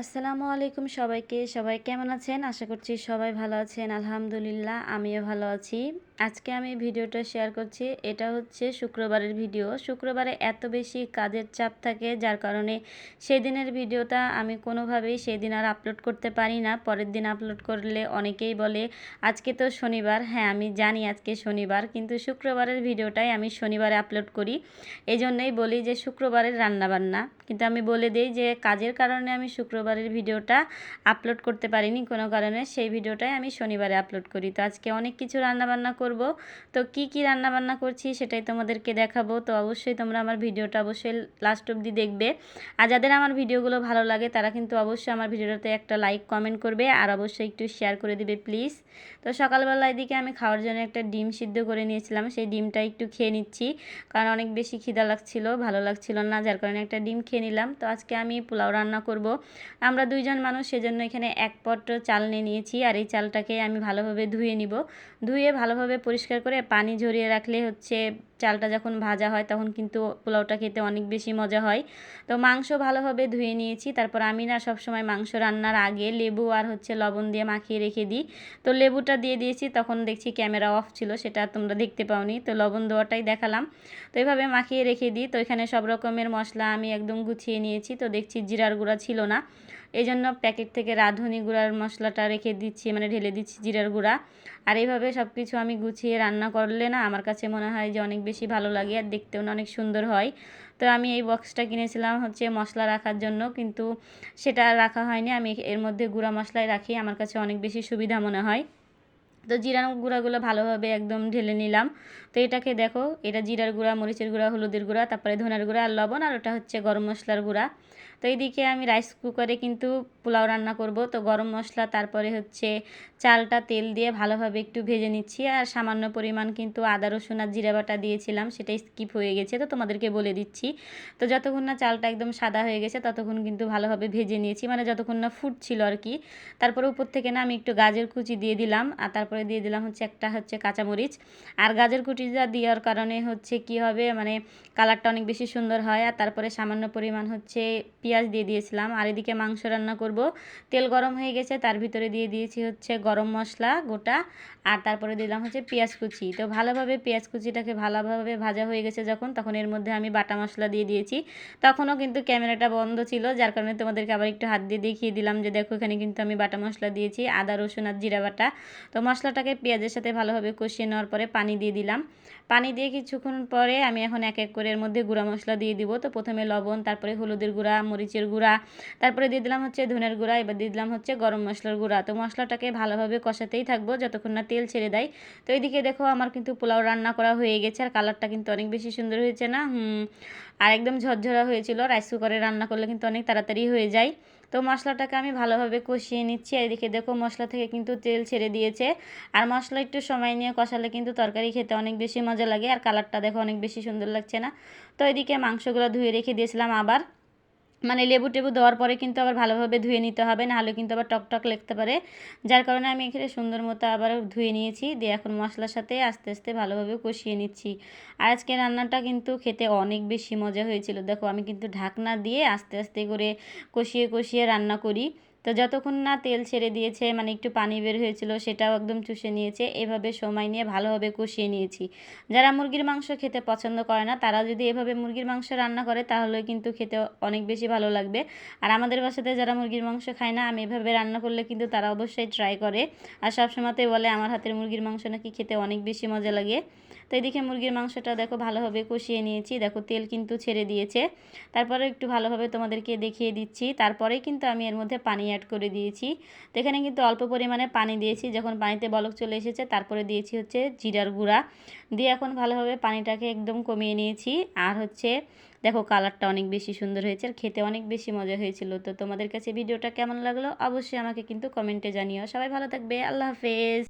আসসালামু আলাইকুম সবাইকে। সবাই কেমন আছেন? আশা করছি সবাই ভালো আছেন। আলহামদুলিল্লাহ, আমিও ভালো আছি। আজকে আমি ভিডিওটা শেয়ার করছি। এটা হচ্ছে শুক্রবারের ভিডিও। শুক্রবারে এত বেশি কাজের চাপ থাকে, যার কারণে সেই দিনের ভিডিওটা আমি কোনোভাবেই সেই দিন আর আপলোড করতে পারি না। পরের দিন আপলোড করলে অনেকেই বলে, আজকে তো শনিবার। হ্যাঁ আমি জানি আজকে শনিবার, কিন্তু শুক্রবারের ভিডিওটাই আমি শনিবারে আপলোড করি। এই জন্যই বলি যে, শুক্রবারের রান্নাবান্না। কিন্তু আমি বলে দিই যে, কাজের কারণে আমি শুক্রবারের ভিডিওটা আপলোড করতে পারিনি কোনো কারণে, সেই ভিডিওটাই আমি শনিবারে আপলোড করি। তো আজকে অনেক কিছু রান্নাবান্না করব। তো কি কি রান্না বান্না করছি সেটাই তোমাদেরকে দেখাবো। তো অবশ্যই তোমরা আমার ভিডিওটা অবশ্যই লাস্ট অবধি দেখবে। আর যাদের আমার ভিডিওগুলো ভালো লাগে, তারা কিন্তু অবশ্যই আমার ভিডিওটাতে একটা লাইক কমেন্ট করবে। আর অবশ্যই একটু শেয়ার করে দিবে প্লিজ তো সকালবেলা এদিকে আমি খাওয়ার জন্য একটা ডিম সিদ্ধ করে নিয়েছিলাম। সেই ডিমটা একটু খেয়ে নিচ্ছি, কারণ অনেক বেশি খিদা লাগছিল, ভালো লাগছিল না, যার কারণে একটা ডিম খেয়ে নিলাম। তো আজকে আমি পোলাও রান্না করব। আমরা দুইজন মানুষ, সেজন্য এখানে এক পট চাল নিয়ে নিয়েছি। আর এই চালটাকে আমি ভালোভাবে ধুয়ে নিব। ধুয়ে ভালোভাবে পরিষ্কার করে পানি ঝরিয়ে রাখলে হচ্ছে চালটা যখন ভাজা হয় তখন কিন্তু পোলাওটা খেতে অনেক বেশি মজা হয়। তো মাংস ভালোভাবে ধুয়ে নিয়েছি, তারপর আমি না সবসময় মাংস রান্নার আগে লেবু আর হচ্ছে লবণ দিয়ে মাখিয়ে রেখে দিই। তো লেবুটা দিয়ে দিয়েছি, তখন দেখছি ক্যামেরা অফ ছিল, সেটা তোমরা দেখতে পাওনি। তো লবণ দেওয়াটাই দেখালাম। তো এইভাবে মাখিয়ে রেখে দিই। তো এখানে সব রকমের মশলা আমি একদম গুছিয়ে নিয়েছি। তো দেখছি জিরার গুঁড়া ছিল না। এই জন্য প্যাকেট থেকে রাঁধুনি গুঁড়ার মশলাটা রেখে দিচ্ছি মানে ঢেলে দিচ্ছি জিরার গুঁড়া। আর এইভাবে সব কিছু আমি গুছিয়ে রান্না করলে না আমার কাছে মনে হয় যে অনেক বেশি ভালো লাগে আর দেখতেও অনেক সুন্দর হয়। তো আমি এই বক্সটা কিনেছিলাম হচ্ছে মশলা রাখার জন্য, কিন্তু সেটা রাখা হয়নি। আমি এর মধ্যে গুঁড়া মশলাই রাখি, আমার কাছে অনেক বেশি সুবিধা মনে হয়। তো জিরার গুঁড়াগুলো ভালোভাবে একদম ঢেলে নিলাম। তো এটাকে দেখো, এটা জিরার গুঁড়া, মরিচের গুঁড়া, হলুদের গুঁড়া, তারপরে ধনের গুঁড়া আর লবণ, আর ওটা হচ্ছে গরম মশলার গুঁড়া। তো এইদিকে আমি রাইস কুকারে কিন্তু পোলাও রান্না করব। তো গরম মশলা, তারপরে হচ্ছে চালটা তেল দিয়ে ভালোভাবে একটু ভেজে নিচ্ছি। আর সামান্য পরিমাণ কিন্তু আদা, রসুন আর জিরা বাটা দিয়েছিলাম সেটাই স্কিপ হয়ে গেছে। তো তোমাদেরকে বলে দিচ্ছি, তো যতক্ষণ না চালটা একদম সাদা হয়ে গেছে, ততক্ষণ কিন্তু ভালোভাবে ভেজে নিয়েছি। মানে যতক্ষণ না ফুটছিল আর কি। তারপরে উপর থেকে না আমি একটু গাজর কুচি দিয়ে দিলাম। আর তারপরে দিয়ে দিলাম হচ্ছে একটা হচ্ছে কাঁচামরিচ। আর গাজর কুচিটা দেওয়ার কারণে হচ্ছে কি হবে মানে কালারটা অনেক বেশি সুন্দর হয়। আর তারপরে সামান্য পরিমাণ হচ্ছে পেঁয়াজ দিয়ে দিয়েছিলাম। আর এদিকে মাংস রান্না করব। তেল গরম হয়ে গেছে, তার ভিতরে দিয়ে দিয়েছি হচ্ছে গরম মশলা গোটা। আর তারপরে দিলাম হচ্ছে পেঁয়াজ কুচি। তো ভালোভাবে পেঁয়াজ কুচিটাকে ভালোভাবে ভাজা হয়ে গেছে যখন, তখন এর মধ্যে আমি বাটা মশলা দিয়ে দিয়েছি। তখনও কিন্তু ক্যামেরাটা বন্ধ ছিল, যার কারণে তোমাদেরকে আবার একটু হাত দিয়ে দেখিয়ে দিলাম যে দেখো এখানে কিন্তু আমি বাটা মশলা দিয়েছি, আদা, রসুন আর জিরা বাটা। তো মশলাটাকে পেঁয়াজের সাথে ভালোভাবে কষিয়ে নেওয়ার পরে পানি দিয়ে দিলাম। পানি দিয়ে কিছুক্ষণ পরে আমি এখন এক এক করে এর মধ্যে গুঁড়া মশলা দিয়ে দিব। তো প্রথমে লবণ, তারপরে হলুদের গুঁড়া মরিচের গুঁড়া। তারপরে দিয়ে দিলাম হচ্ছে ধনের গুঁড়া, এবার দিয়ে দিলাম হচ্ছে গরম মশলার গুঁড়া। তো মশলাটাকে ভালোভাবে কষাতেই থাকব যতক্ষণ না তেল ছেড়ে দেয়। তো এইদিকে দেখো আমার কিন্তু পোলাও রান্না করা হয়ে গেছে আর কালারটা কিন্তু অনেক বেশি সুন্দর হয়েছে না? আর একদম ঝরঝরা হয়েছিল, রাইস কুকারে রান্না করলে কিন্তু অনেক তাড়াতাড়ি হয়ে যায়। তো মশলাটাকে আমি ভালোভাবে কষিয়ে নিচ্ছি। আর এদিকে দেখো মশলা থেকে কিন্তু তেল ছেড়ে দিয়েছে। আর মশলা একটু সময় নিয়ে কষালে কিন্তু তরকারি খেতে অনেক বেশি মজা লাগে। আর কালারটা দেখো অনেক বেশি সুন্দর লাগছে না? তো এদিকে মাংসগুলো ধুয়ে রেখে দিয়েছিলাম আবার। মানে লেবু টেবু দেওয়ার পরে কিন্তু আবার ভালোভাবে ধুয়ে নিতে হবে, নাহলে কিন্তু আবার টকটক লাগতে পারে। যার কারণে আমি এখানে সুন্দর মতো আবার ধুয়ে নিয়েছি, দিয়ে এখন মশলার সাথে আস্তে আস্তে ভালোভাবে কষিয়ে নিচ্ছি। আর আজকে রান্নাটা কিন্তু খেতে অনেক বেশি মজা হয়েছিল। দেখো, আমি কিন্তু ঢাকনা দিয়ে আস্তে আস্তে করে কষিয়ে কষিয়ে রান্না করি। তো যতক্ষণ না তেল ছেড়ে দিয়েছে মানে একটু পানি বের হয়েছিল, সেটাও একদম চুষে নিয়েছে। এভাবে সময় নিয়ে ভালোভাবে কষিয়ে নিয়েছি। যারা মুরগির মাংস খেতে পছন্দ করে না, তারা যদি এভাবে মুরগির মাংস রান্না করে তাহলে কিন্তু খেতে অনেক বেশি ভালো লাগবে। আর আমাদের বাসাতে যারা মুরগির মাংস খায় না, আমি এভাবে রান্না করলে কিন্তু তারা অবশ্যই ট্রাই করে। আর সবসময়তেই বলে, আমার হাতের মুরগির মাংস নাকি খেতে অনেক বেশি মজা লাগে। তো এদিকে মুরগির মাংসটা দেখো ভালোভাবে কষিয়ে নিয়েছি। দেখো তেল কিন্তু ছেড়ে দিয়েছে। তারপরে একটু ভালোভাবে তোমাদেরকে দেখিয়ে দিচ্ছি। তারপরেই কিন্তু আমি এর মধ্যে পানি অ্যাড করে দিয়েছি। তো এখানে কিন্তু অল্প পরিমাণে পানি দিয়েছি। যখন পানিতে বলক চলে এসেছে, তারপরে দিয়েছি হচ্ছে জিরার গুঁড়া। দিয়ে এখন ভালোভাবে পানিটাকে একদম কমিয়ে নিয়েছি। আর হচ্ছে, দেখো কালারটা অনেক বেশি সুন্দর হয়েছে আর খেতে অনেক বেশি মজা হয়েছিল। তো তোমাদের কাছে ভিডিওটা কেমন লাগল? অবশ্যই আমাকে কিন্তু কমেন্টে জানিও। সবাই ভালো থাকবে। আল্লাহ হাফেজ।